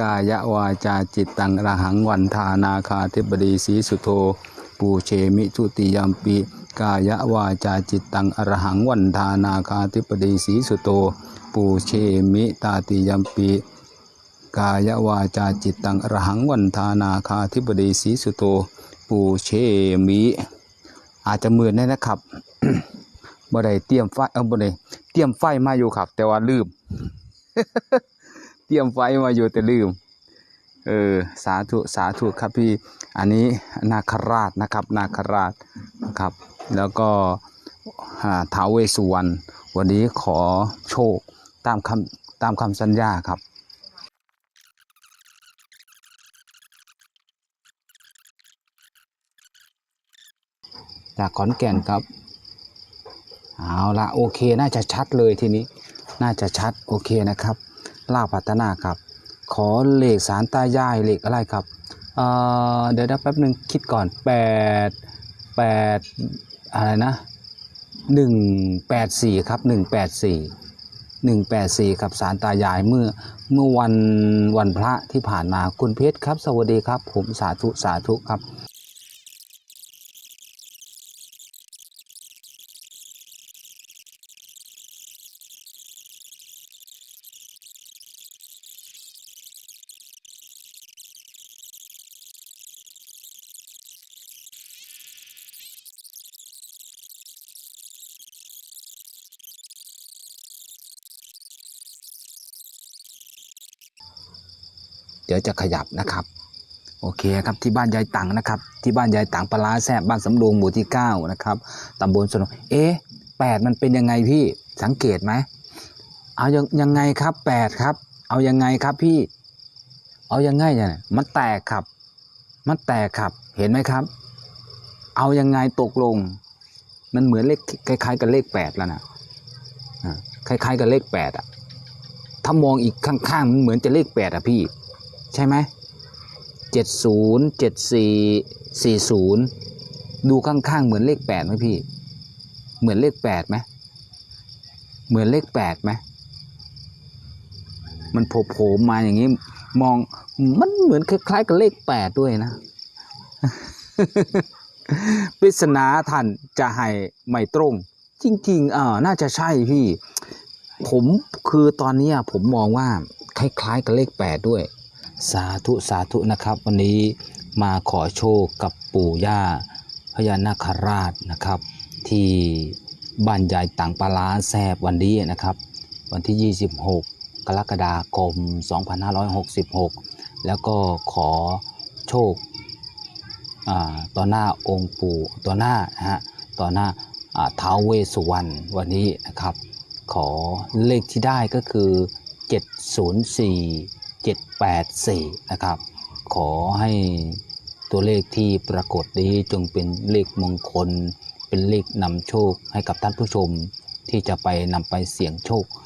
กายวาจาจิตตังอรหังวันทานาคาธิบดีสีสุโธปูเชมิทุติยมปิกายวาจาจิตตังอรหังวันทานาคาธิบดีสีสุโธปูเชมิตาติยมปิกายวาจาจิตตังอรหังวันทานาคาธิบดีสีสุโธปูเชมิ อาจจะมือได้นะครับบ่ได้เตรียมไฟเออบ่ได้เตรียมไฟมาอยู่ครับ แต่ว่าลืม เตรียมไฟมาอยู่แต่ลืม เออ สาธุสาธุครับพี่ อันนี้นาคราชนะครับ นาคราชนะครับ แล้วก็ท้าวเวสสุวรรณวันนี้ขอโชคตามคำตามคำสัญญาครับจากขอนแก่นครับ เอาละโอเคน่าจะชัดเลยทีนี้ น่าจะชัดโอเคนะครับ ลาบพัฒนาครับ ขอเลขสารตายายเลขอะไรครับเเดี๋ยวนะแป๊บหนึ่งคิดก่อนแปดแปดอะไรนะหนึ่งแปดสี่ครับหนึ่งแปดสี่หนึ่งแปดสี่ครับสารตายายเมื่อเมื่อวันวันพระที่ผ่านมาคุณเพชรครับ สวัสดีครับ ผมสาธุสาธุครับ เดี๋ยวจะขยับนะครับ โอเคครับที่บ้านยายตังนะครับ ที่บ้านยายตังปลาร้าแซบบ้านสำโรงหมู่ที่เก้านะครับตำบลสนมเอ๊ะแปดมันเป็นยังไงพี่สังเกตไหมเอายังยังไงครับแปดครับ เอายังไงครับพี่ เอายังไงเนี่ยมันแตกครับ มันแตกครับ เห็นไหมครับ เอายังไงตกลง มันเหมือนเลขคล้ายๆ กับเลขแปดแล้วนะอ่าคล้ายๆ กับเลขแปดอะถ้ามองอีกข้างๆมันเหมือนจะเลขแปดอะพี่ ใช่ไหมเจ็ดศูนย์เจ็ดสี่สี่ศูนย์ดูข้างๆเหมือนเลขแปดไหมพี่ เหมือนเลขแปดไหมเหมือนเลขแปดไหมมันโผล่มาอย่างนี้ มองมันเหมือนคล้ายๆกับเลขแปดด้วยนะปริศนาท่านจะให้ไม่ตรง จริงๆเอ่าน่าจะใช่พี่ ผมคือตอนนี้ผมมองว่าคล้ายๆกับเลขแปดด้วย สาธุสาธุนะครับ วันนี้มาขอโชคกับปู่ย่าพญานาคราชนะครับ ที่บ้านยายต่างปลาร้าแซบวันนี้นะครับ วันที่ 26 กรกฎาคม 2566 แล้วก็ขอโชคต่อหน้าองค์ปู่ต่อหน้านะฮะต่อหน้าอ่าท้าวเวสุวรรณวันนี้นะครับ ขอเลขที่ได้ก็คือ 704 784 นะครับ ขอให้ตัวเลขที่ปรากฏนี้จงเป็นเลขมงคล เป็นเลขนำโชคให้กับท่านผู้ชม ที่จะไปนำไปเสี่ยงโชค